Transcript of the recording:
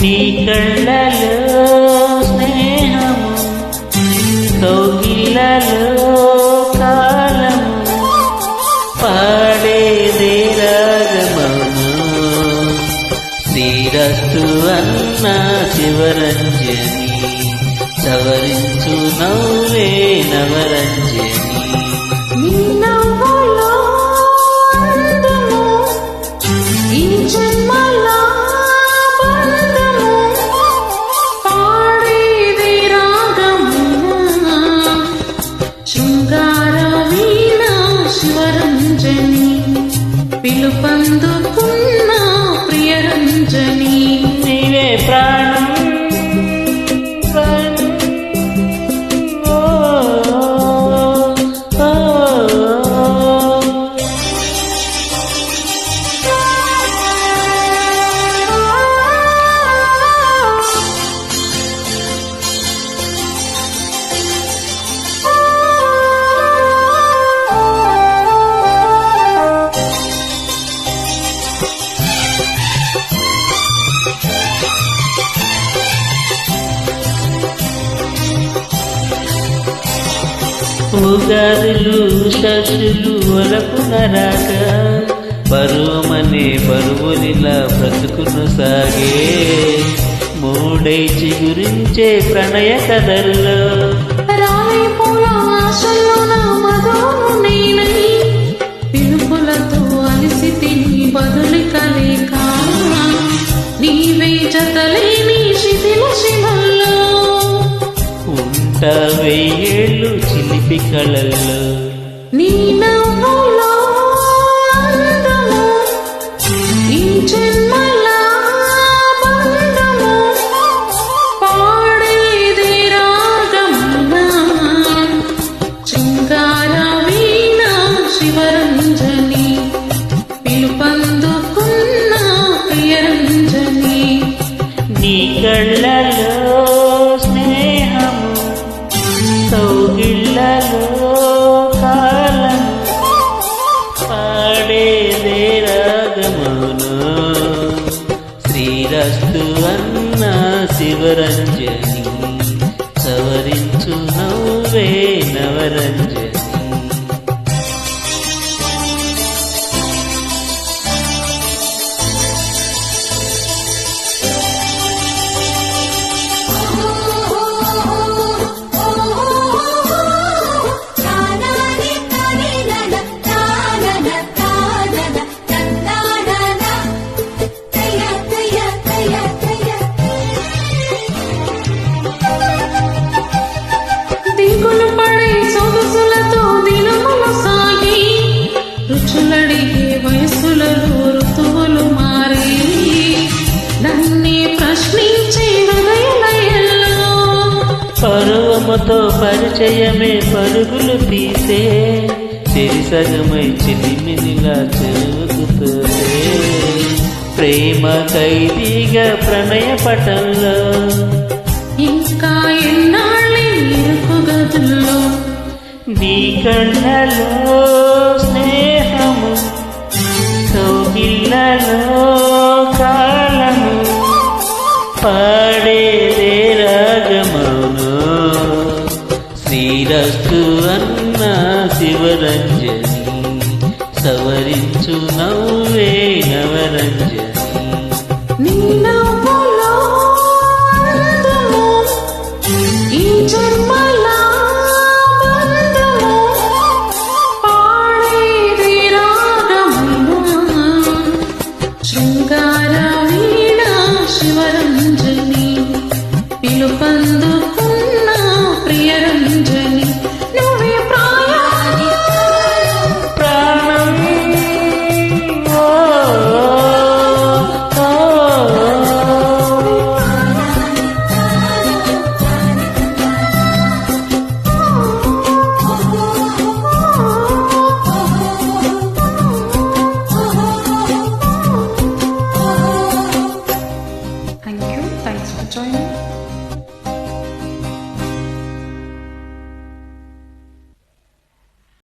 నీ కళ్ళలో స్నేహము కౌగిళ్ళలో కాలము పాడేదే రాగమను శ్రీరస్తు అన్న శివరంజని సవరించు నవ్వే నవరంజని. ఉగాదులు షష్టులు ఒలపునరాక పరువమనే పరువునిలా బ్రతుకును సాగే మూడై చిగురించే ప్రణయ కథల్లో. నీవే జతలేని శిథిల నీ శ్రీరస్తు అన్న శివరంజని సవరించు నవ్వే నవరంజని. పరిచయమే పరుగులు తీసే. చెరిసగమై చిలిమినిలా చెరుకుతోనే ప్రేమ ఖైదీగా ప్రణయ పటంలో. ఇంకా ఎన్నాళ్ళే ఇరుకు గదుల్లో నీ కళ్ళలో స్నేహము కౌగిళ్ళలో కాలము. పాడేదే శివరంజని సవరించు నవ్వే నవరంజని. శృంగార